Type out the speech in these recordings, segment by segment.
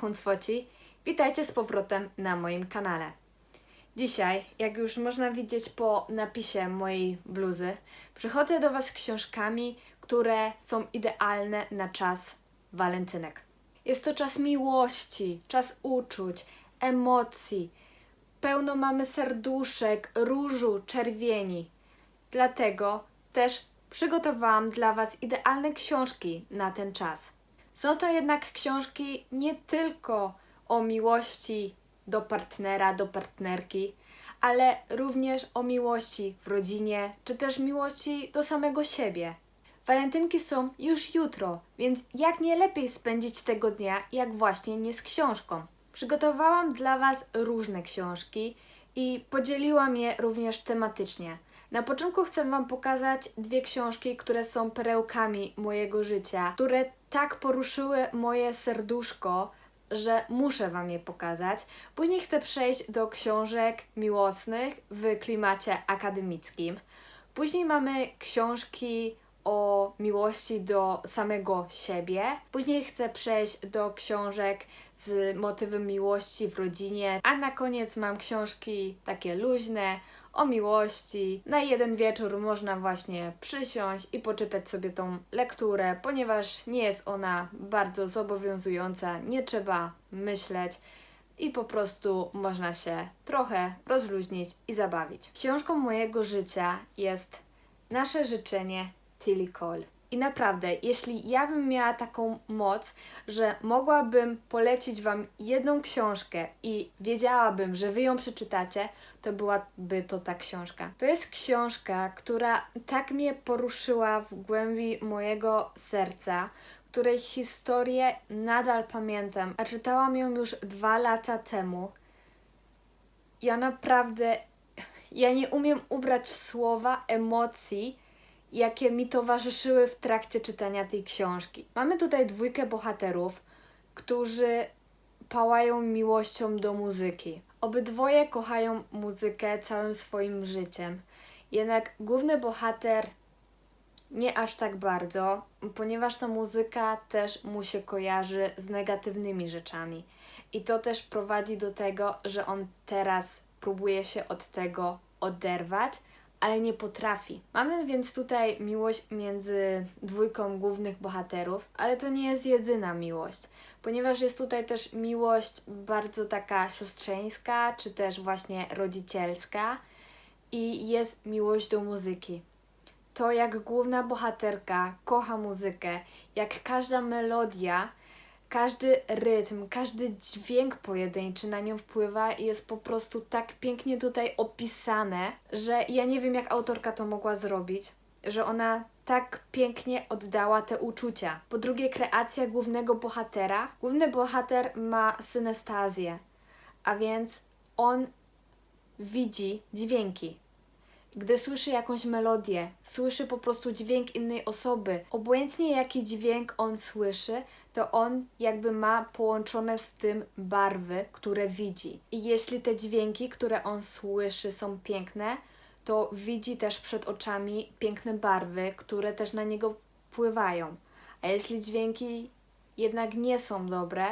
Huncwoci. Witajcie z powrotem na moim kanale. Dzisiaj, jak już można widzieć po napisie mojej bluzy, przychodzę do Was z książkami, które są idealne na czas walentynek. Jest to czas miłości, czas uczuć, emocji. Pełno mamy serduszek, różu, czerwieni. Dlatego też przygotowałam dla Was idealne książki na ten czas. Są to jednak książki nie tylko o miłości do partnera, do partnerki, ale również o miłości w rodzinie, czy też miłości do samego siebie. Walentynki są już jutro, więc jak nie lepiej spędzić tego dnia, jak właśnie nie z książką. Przygotowałam dla Was różne książki i podzieliłam je również tematycznie. Na początku chcę Wam pokazać dwie książki, które są perełkami mojego życia, które tak poruszyły moje serduszko, że muszę Wam je pokazać. Później chcę przejść do książek miłosnych w klimacie akademickim. Później mamy książki o miłości do samego siebie. Później chcę przejść do książek z motywem miłości w rodzinie, a na koniec mam książki takie luźne o miłości. Na jeden wieczór można właśnie przysiąść i poczytać sobie tą lekturę, ponieważ nie jest ona bardzo zobowiązująca, nie trzeba myśleć i po prostu można się trochę rozluźnić i zabawić. Książką mojego życia jest Nasze życzenie Tilly Cole. I naprawdę, jeśli ja bym miała taką moc, że mogłabym polecić Wam jedną książkę i wiedziałabym, że Wy ją przeczytacie, to byłaby to ta książka. To jest książka, która tak mnie poruszyła w głębi mojego serca, której historię nadal pamiętam, a czytałam ją już dwa lata temu. Ja naprawdę, ja nie umiem ubrać w słowa emocji, jakie mi towarzyszyły w trakcie czytania tej książki. Mamy tutaj dwójkę bohaterów, którzy pałają miłością do muzyki. Obydwoje kochają muzykę całym swoim życiem. Jednak główny bohater nie aż tak bardzo, ponieważ ta muzyka też mu się kojarzy z negatywnymi rzeczami. I to też prowadzi do tego, że on teraz próbuje się od tego oderwać, ale nie potrafi. Mamy więc tutaj miłość między dwójką głównych bohaterów, ale to nie jest jedyna miłość, ponieważ jest tutaj też miłość bardzo taka siostrzeńska, czy też właśnie rodzicielska i jest miłość do muzyki. To jak główna bohaterka kocha muzykę, jak każda melodia każdy rytm, każdy dźwięk pojedynczy na nią wpływa i jest po prostu tak pięknie tutaj opisane, że ja nie wiem, jak autorka to mogła zrobić, że ona tak pięknie oddała te uczucia. Po drugie, kreacja głównego bohatera. Główny bohater ma synestazję, a więc on widzi dźwięki. Gdy słyszy jakąś melodię, słyszy po prostu dźwięk innej osoby, obojętnie jaki dźwięk on słyszy, to on jakby ma połączone z tym barwy, które widzi. I jeśli te dźwięki, które on słyszy, są piękne, to widzi też przed oczami piękne barwy, które też na niego wpływają. A jeśli dźwięki jednak nie są dobre,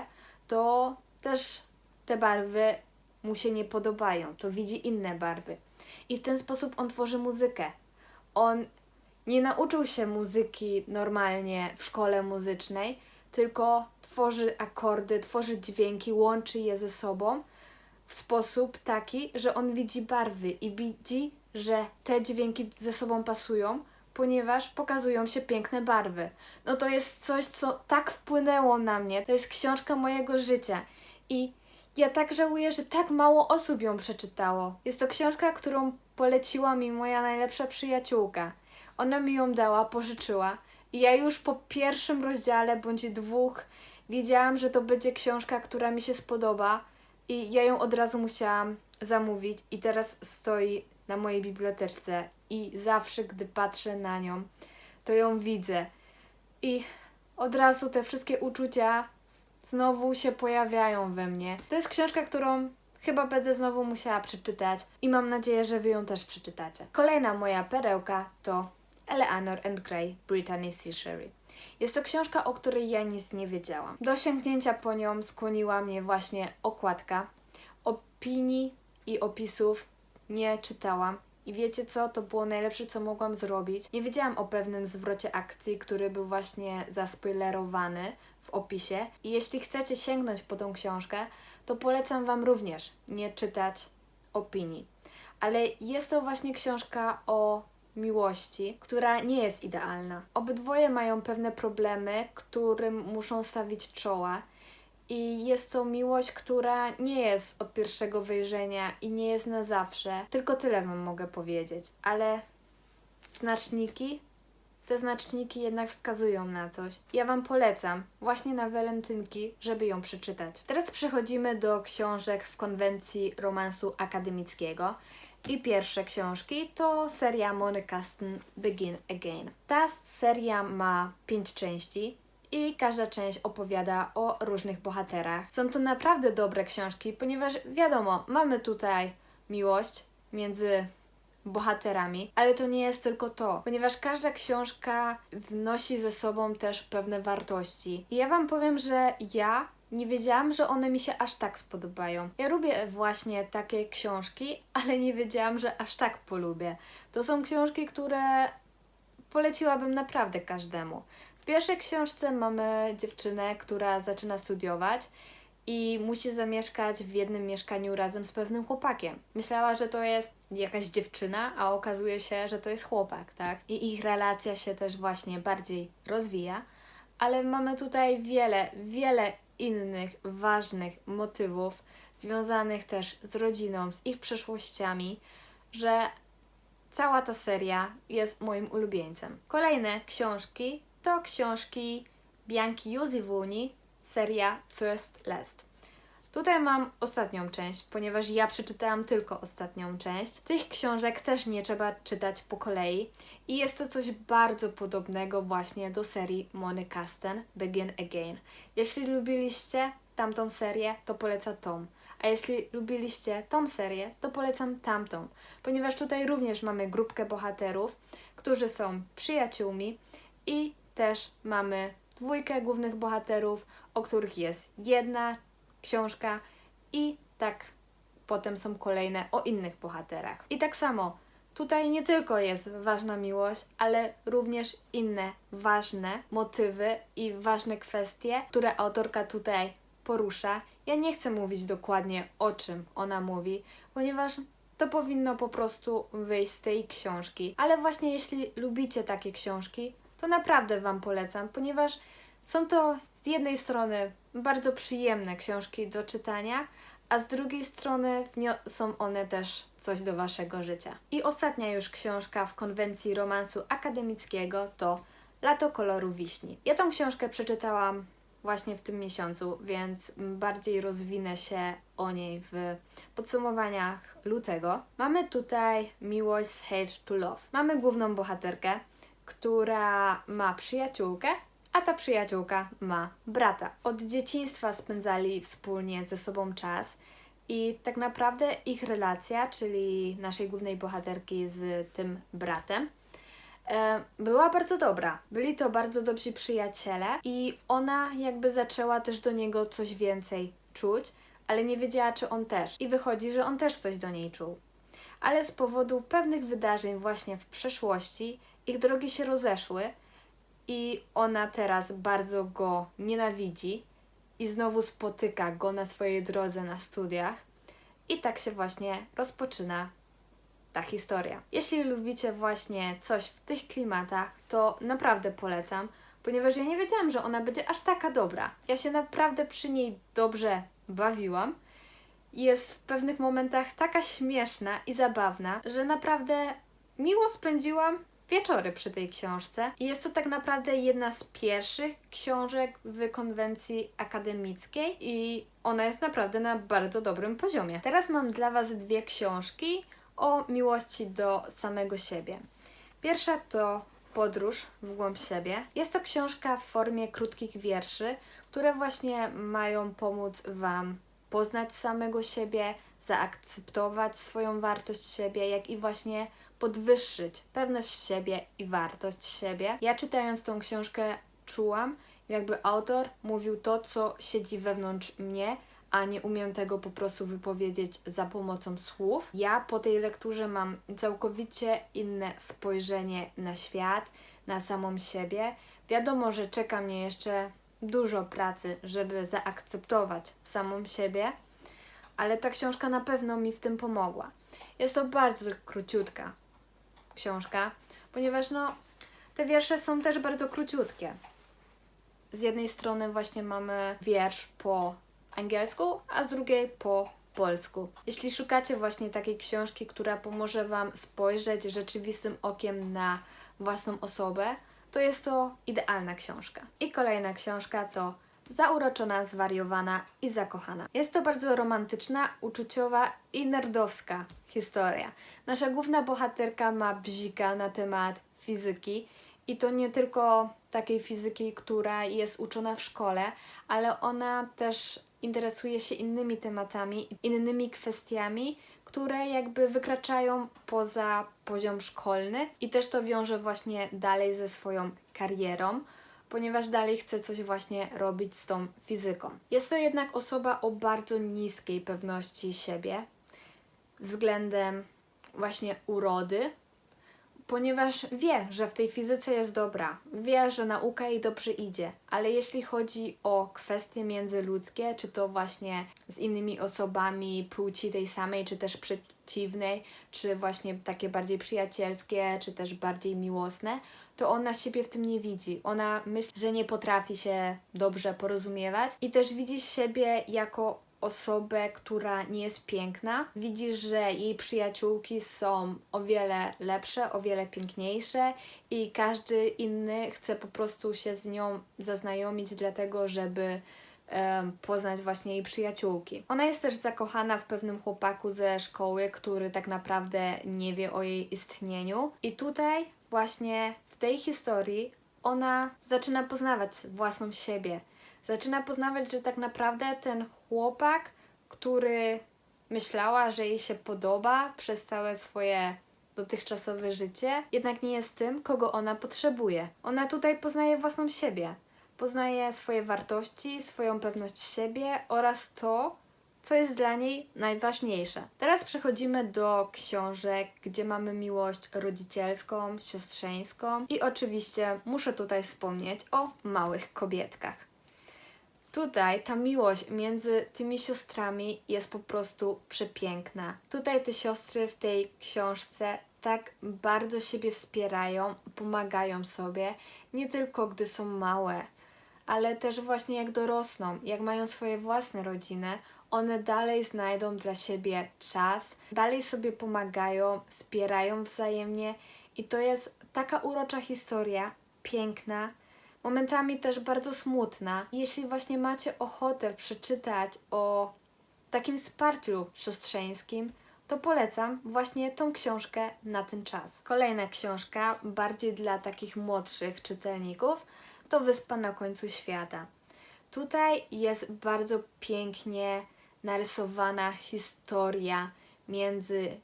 to też te barwy mu się nie podobają, to widzi inne barwy. I w ten sposób on tworzy muzykę. On nie nauczył się muzyki normalnie w szkole muzycznej, tylko tworzy akordy, tworzy dźwięki, łączy je ze sobą w sposób taki, że on widzi barwy i widzi, że te dźwięki ze sobą pasują, ponieważ pokazują się piękne barwy. No to jest coś, co tak wpłynęło na mnie. To jest książka mojego życia i ja tak żałuję, że tak mało osób ją przeczytało. Jest to książka, którą poleciła mi moja najlepsza przyjaciółka. Ona mi ją dała, pożyczyła. I ja już po pierwszym rozdziale bądź dwóch wiedziałam, że to będzie książka, która mi się spodoba. I ja ją od razu musiałam zamówić. I teraz stoi na mojej biblioteczce. I zawsze, gdy patrzę na nią, to ją widzę. I od razu te wszystkie uczucia znowu się pojawiają we mnie. To jest książka, którą chyba będę znowu musiała przeczytać i mam nadzieję, że Wy ją też przeczytacie. Kolejna moja perełka to Eleanor and Gray, Brittany C. Sherry. Jest to książka, o której ja nic nie wiedziałam. Do sięgnięcia po nią skłoniła mnie właśnie okładka. Opinii i opisów nie czytałam. I wiecie co? To było najlepsze, co mogłam zrobić. Nie wiedziałam o pewnym zwrocie akcji, który był właśnie zaspoilerowany w opisie. I jeśli chcecie sięgnąć po tą książkę, to polecam Wam również nie czytać opinii. Ale jest to właśnie książka o miłości, która nie jest idealna. Obydwoje mają pewne problemy, którym muszą stawić czoła. I jest to miłość, która nie jest od pierwszego wejrzenia i nie jest na zawsze. Tylko tyle Wam mogę powiedzieć. Ale znaczniki te znaczniki jednak wskazują na coś. Ja Wam polecam, właśnie na walentynki, żeby ją przeczytać. Teraz przechodzimy do książek w konwencji romansu akademickiego. I pierwsze książki to seria Mony Begin Again. Ta seria ma pięć części i każda część opowiada o różnych bohaterach. Są to naprawdę dobre książki, ponieważ wiadomo, mamy tutaj miłość między bohaterami, ale to nie jest tylko to, ponieważ każda książka wnosi ze sobą też pewne wartości. I ja Wam powiem, że ja nie wiedziałam, że one mi się aż tak spodobają. Ja lubię właśnie takie książki, ale nie wiedziałam, że aż tak polubię. To są książki, które poleciłabym naprawdę każdemu. W pierwszej książce mamy dziewczynę, która zaczyna studiować i musi zamieszkać w jednym mieszkaniu razem z pewnym chłopakiem. Myślała, że to jest jakaś dziewczyna, a okazuje się, że to jest chłopak, tak? I ich relacja się też właśnie bardziej rozwija, ale mamy tutaj wiele, wiele innych ważnych motywów związanych też z rodziną, z ich przeszłościami, że cała ta seria jest moim ulubieńcem. Kolejne książki to książki Bianki Józywuni, seria First Last. Tutaj mam ostatnią część, ponieważ ja przeczytałam tylko ostatnią część. Tych książek też nie trzeba czytać po kolei i jest to coś bardzo podobnego właśnie do serii Mony Kasten Begin Again. Jeśli lubiliście tamtą serię, to polecam tą. A jeśli lubiliście tą serię, to polecam tamtą, ponieważ tutaj również mamy grupkę bohaterów, którzy są przyjaciółmi i też mamy dwójkę głównych bohaterów, o których jest jedna książka i tak potem są kolejne o innych bohaterach. I tak samo tutaj nie tylko jest ważna miłość, ale również inne ważne motywy i ważne kwestie, które autorka tutaj porusza. Ja nie chcę mówić dokładnie o czym ona mówi, ponieważ to powinno po prostu wyjść z tej książki. Ale właśnie jeśli lubicie takie książki, to naprawdę Wam polecam, ponieważ są to z jednej strony bardzo przyjemne książki do czytania, a z drugiej strony wniosą one też coś do Waszego życia. I ostatnia już książka w konwencji romansu akademickiego to Lato koloru wiśni. Ja tą książkę przeczytałam właśnie w tym miesiącu, więc bardziej rozwinę się o niej w podsumowaniach lutego. Mamy tutaj miłość z Hate to Love. Mamy główną bohaterkę, która ma przyjaciółkę, a ta przyjaciółka ma brata. Od dzieciństwa spędzali wspólnie ze sobą czas i tak naprawdę ich relacja, czyli naszej głównej bohaterki z tym bratem, e, była bardzo dobra. Byli to bardzo dobrzy przyjaciele i ona jakby zaczęła też do niego coś więcej czuć, ale nie wiedziała, czy on też. I wychodzi, że on też coś do niej czuł. Ale z powodu pewnych wydarzeń właśnie w przeszłości ich drogi się rozeszły i ona teraz bardzo go nienawidzi i znowu spotyka go na swojej drodze na studiach. I tak się właśnie rozpoczyna ta historia. Jeśli lubicie właśnie coś w tych klimatach, to naprawdę polecam, ponieważ ja nie wiedziałam, że ona będzie aż taka dobra. Ja się naprawdę przy niej dobrze bawiłam. Jest w pewnych momentach taka śmieszna i zabawna, że naprawdę miło spędziłam wieczory przy tej książce. I jest to tak naprawdę jedna z pierwszych książek w konwencji akademickiej i ona jest naprawdę na bardzo dobrym poziomie. Teraz mam dla Was dwie książki o miłości do samego siebie. Pierwsza to Podróż w głąb siebie. Jest to książka w formie krótkich wierszy, które właśnie mają pomóc Wam poznać samego siebie, zaakceptować swoją wartość siebie, jak i właśnie podwyższyć pewność siebie i wartość siebie. Ja czytając tą książkę czułam, jakby autor mówił to, co siedzi wewnątrz mnie, a nie umiem tego po prostu wypowiedzieć za pomocą słów. Ja po tej lekturze mam całkowicie inne spojrzenie na świat, na samą siebie. Wiadomo, że czeka mnie jeszcze dużo pracy, żeby zaakceptować samą siebie, ale ta książka na pewno mi w tym pomogła. Jest to bardzo króciutka książka, ponieważ no, te wiersze są też bardzo króciutkie. Z jednej strony właśnie mamy wiersz po angielsku, a z drugiej po polsku. Jeśli szukacie właśnie takiej książki, która pomoże Wam spojrzeć rzeczywistym okiem na własną osobę, to jest to idealna książka. I kolejna książka to Zauroczona, zwariowana i zakochana. Jest to bardzo romantyczna, uczuciowa i nerdowska historia. Nasza główna bohaterka ma bzika na temat fizyki i to nie tylko takiej fizyki, która jest uczona w szkole, ale ona też interesuje się innymi tematami, innymi kwestiami, które jakby wykraczają poza poziom szkolny i też to wiąże właśnie dalej ze swoją karierą, ponieważ dalej chce coś właśnie robić z tą fizyką. Jest to jednak osoba o bardzo niskiej pewności siebie względem właśnie urody, ponieważ wie, że w tej fizyce jest dobra, wie, że nauka jej dobrze idzie, ale jeśli chodzi o kwestie międzyludzkie, czy to właśnie z innymi osobami płci tej samej, czy też przeciwnej, czy właśnie takie bardziej przyjacielskie, czy też bardziej miłosne, to ona siebie w tym nie widzi. Ona myśli, że nie potrafi się dobrze porozumiewać i też widzi siebie jako osobę, która nie jest piękna. Widzi, że jej przyjaciółki są o wiele lepsze, o wiele piękniejsze i każdy inny chce po prostu się z nią zaznajomić, dlatego żeby poznać właśnie jej przyjaciółki. Ona jest też zakochana w pewnym chłopaku ze szkoły, który tak naprawdę nie wie o jej istnieniu. I tutaj właśnie w tej historii ona zaczyna poznawać własną siebie. Zaczyna poznawać, że tak naprawdę ten chłopak, który myślała, że jej się podoba przez całe swoje dotychczasowe życie, jednak nie jest tym, kogo ona potrzebuje. Ona tutaj poznaje własną siebie. Poznaje swoje wartości, swoją pewność siebie oraz to, co jest dla niej najważniejsze. Teraz przechodzimy do książek, gdzie mamy miłość rodzicielską, siostrzeńską i oczywiście muszę tutaj wspomnieć o małych kobietkach. Tutaj ta miłość między tymi siostrami jest po prostu przepiękna. Tutaj te siostry w tej książce tak bardzo siebie wspierają, pomagają sobie, nie tylko gdy są małe, ale też właśnie jak dorosną, jak mają swoje własne rodziny, one dalej znajdą dla siebie czas, dalej sobie pomagają, wspierają wzajemnie i to jest taka urocza historia, piękna, momentami też bardzo smutna. Jeśli właśnie macie ochotę przeczytać o takim wsparciu siostrzeńskim, to polecam właśnie tą książkę na ten czas. Kolejna książka, bardziej dla takich młodszych czytelników, to Wyspa na końcu świata. Tutaj jest bardzo pięknie narysowana historia między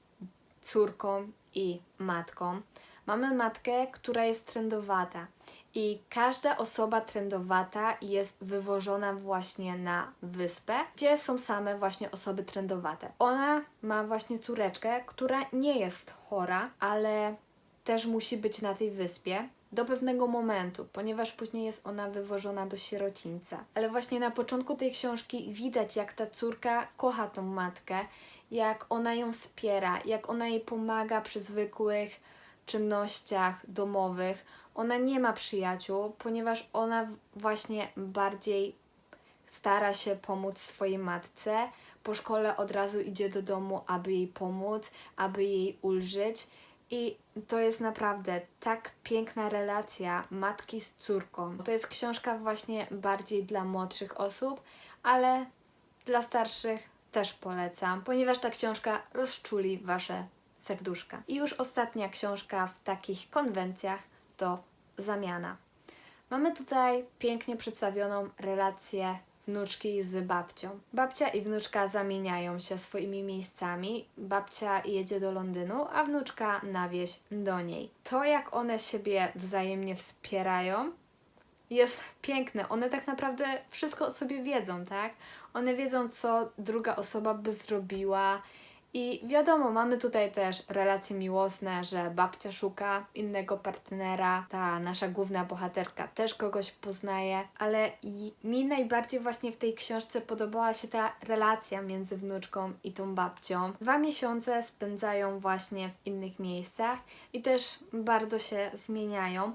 córką i matką. Mamy matkę, która jest trendowata i każda osoba trendowata jest wywożona właśnie na wyspę, gdzie są same właśnie osoby trendowate. Ona ma właśnie córeczkę, która nie jest chora, ale też musi być na tej wyspie do pewnego momentu, ponieważ później jest ona wywożona do sierocińca. Ale właśnie na początku tej książki widać, jak ta córka kocha tą matkę, jak ona ją wspiera, jak ona jej pomaga przy zwykłych czynnościach domowych. Ona nie ma przyjaciół, ponieważ ona właśnie bardziej stara się pomóc swojej matce. Po szkole od razu idzie do domu, aby jej pomóc, aby jej ulżyć. I to jest naprawdę tak piękna relacja matki z córką. To jest książka właśnie bardziej dla młodszych osób, ale dla starszych też polecam, ponieważ ta książka rozczuli Wasze serduszka. I już ostatnia książka w takich konwencjach to Zamiana. Mamy tutaj pięknie przedstawioną relację wnuczki z babcią. Babcia i wnuczka zamieniają się swoimi miejscami. Babcia jedzie do Londynu, a wnuczka na wieś do niej. To, jak one siebie wzajemnie wspierają, jest piękne. One tak naprawdę wszystko o sobie wiedzą, tak? One wiedzą, co druga osoba by zrobiła. I wiadomo, mamy tutaj też relacje miłosne, że babcia szuka innego partnera, ta nasza główna bohaterka też kogoś poznaje, ale mi najbardziej właśnie w tej książce podobała się ta relacja między wnuczką i tą babcią. Dwa miesiące spędzają właśnie w innych miejscach i też bardzo się zmieniają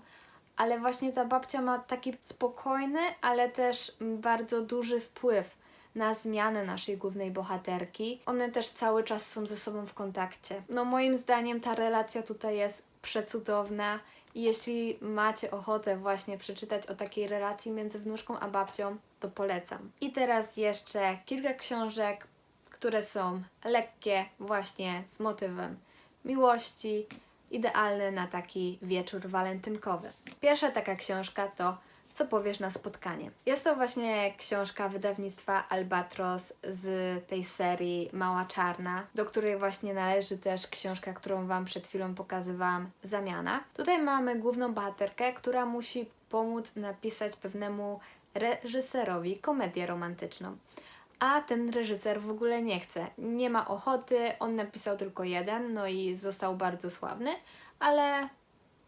ale właśnie ta babcia ma taki spokojny, ale też bardzo duży wpływ na zmianę naszej głównej bohaterki. One też cały czas są ze sobą w kontakcie. No moim zdaniem ta relacja tutaj jest przecudowna i jeśli macie ochotę właśnie przeczytać o takiej relacji między wnuczką a babcią, to polecam. I teraz jeszcze kilka książek, które są lekkie właśnie z motywem miłości, idealne na taki wieczór walentynkowy. Pierwsza taka książka to Co powiesz na spotkanie? Jest to właśnie książka wydawnictwa Albatros z tej serii Mała Czarna, do której właśnie należy też książka, którą Wam przed chwilą pokazywałam, Zamiana. Tutaj mamy główną bohaterkę, która musi pomóc napisać pewnemu reżyserowi komedię romantyczną a ten reżyser w ogóle nie chce. Nie ma ochoty, on napisał tylko jeden, no i został bardzo sławny, ale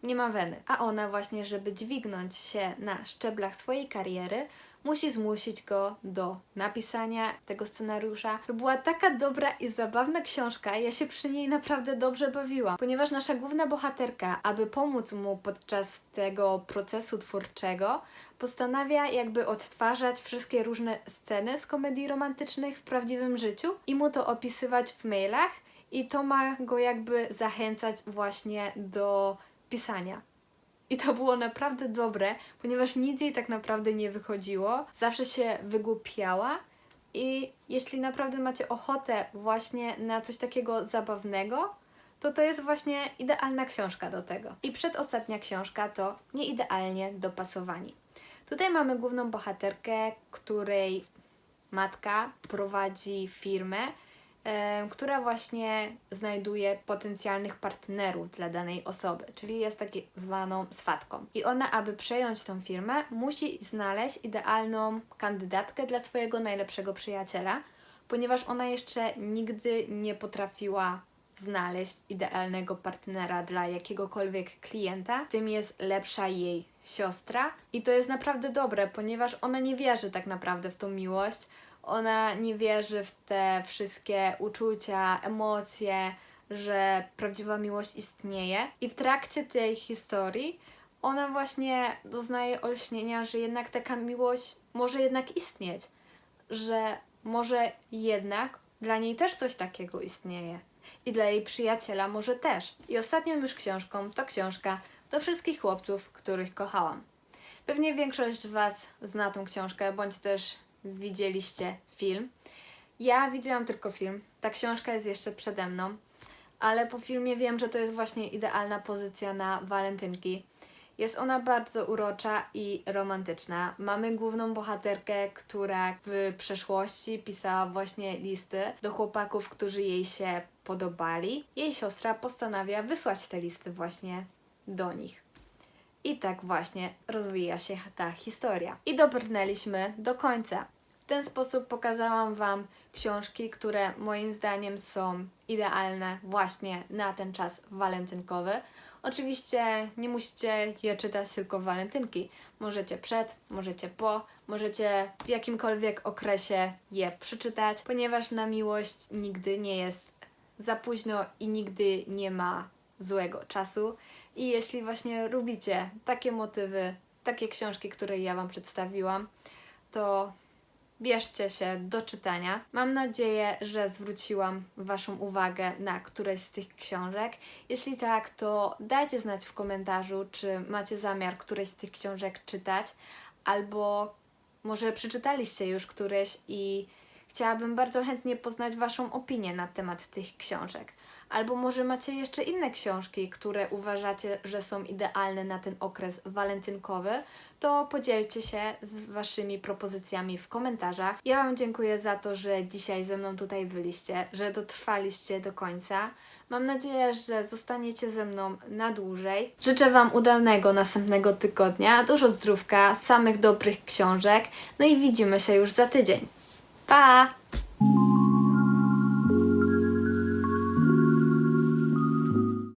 nie ma weny. A ona właśnie, żeby dźwignąć się na szczeblach swojej kariery, musi zmusić go do napisania tego scenariusza. To była taka dobra i zabawna książka, ja się przy niej naprawdę dobrze bawiłam, ponieważ nasza główna bohaterka, aby pomóc mu podczas tego procesu twórczego, postanawia jakby odtwarzać wszystkie różne sceny z komedii romantycznych w prawdziwym życiu i mu to opisywać w mailach i to ma go jakby zachęcać właśnie do pisania. I to było naprawdę dobre, ponieważ nic jej tak naprawdę nie wychodziło. Zawsze się wygłupiała. I jeśli naprawdę macie ochotę właśnie na coś takiego zabawnego, to to jest właśnie idealna książka do tego. I przedostatnia książka to Nieidealnie dopasowani. Tutaj mamy główną bohaterkę, której matka prowadzi firmę, która właśnie znajduje potencjalnych partnerów dla danej osoby, czyli jest tak zwaną swatką. I ona, aby przejąć tą firmę, musi znaleźć idealną kandydatkę dla swojego najlepszego przyjaciela, ponieważ ona jeszcze nigdy nie potrafiła znaleźć idealnego partnera dla jakiegokolwiek klienta, tym jest lepsza jej siostra. I to jest naprawdę dobre, ponieważ ona nie wierzy tak naprawdę w tą miłość ona nie wierzy w te wszystkie uczucia, emocje, że prawdziwa miłość istnieje. I w trakcie tej historii ona właśnie doznaje olśnienia, że jednak taka miłość może jednak istnieć, że może jednak dla niej też coś takiego istnieje. I dla jej przyjaciela może też. I ostatnią już książką to książka do wszystkich chłopców, których kochałam. Pewnie większość z Was zna tą książkę, bądź też widzieliście film. Ja widziałam tylko film. Ta książka jest jeszcze przede mną, ale po filmie wiem, że to jest właśnie idealna pozycja na walentynki. Jest ona bardzo urocza i romantyczna. Mamy główną bohaterkę, która w przeszłości pisała właśnie listy do chłopaków, którzy jej się podobali. Jej siostra postanawia wysłać te listy właśnie do nich. I tak właśnie rozwija się ta historia. I dobrnęliśmy do końca. W ten sposób pokazałam Wam książki, które moim zdaniem są idealne właśnie na ten czas walentynkowy. Oczywiście nie musicie je czytać tylko walentynki. Możecie przed, możecie po, możecie w jakimkolwiek okresie je przeczytać, ponieważ na miłość nigdy nie jest za późno i nigdy nie ma złego czasu. I jeśli właśnie lubicie takie motywy, takie książki, które ja Wam przedstawiłam, to bierzcie się do czytania. Mam nadzieję, że zwróciłam Waszą uwagę na któreś z tych książek. Jeśli tak, to dajcie znać w komentarzu, czy macie zamiar któreś z tych książek czytać, albo może przeczytaliście już któreś i chciałabym bardzo chętnie poznać Waszą opinię na temat tych książek. albo może macie jeszcze inne książki, które uważacie, że są idealne na ten okres walentynkowy, to podzielcie się z Waszymi propozycjami w komentarzach. Ja Wam dziękuję za to, że dzisiaj ze mną tutaj byliście, że dotrwaliście do końca. Mam nadzieję, że zostaniecie ze mną na dłużej. Życzę Wam udanego następnego tygodnia, dużo zdrówka, samych dobrych książek, no i widzimy się już za tydzień. Pa!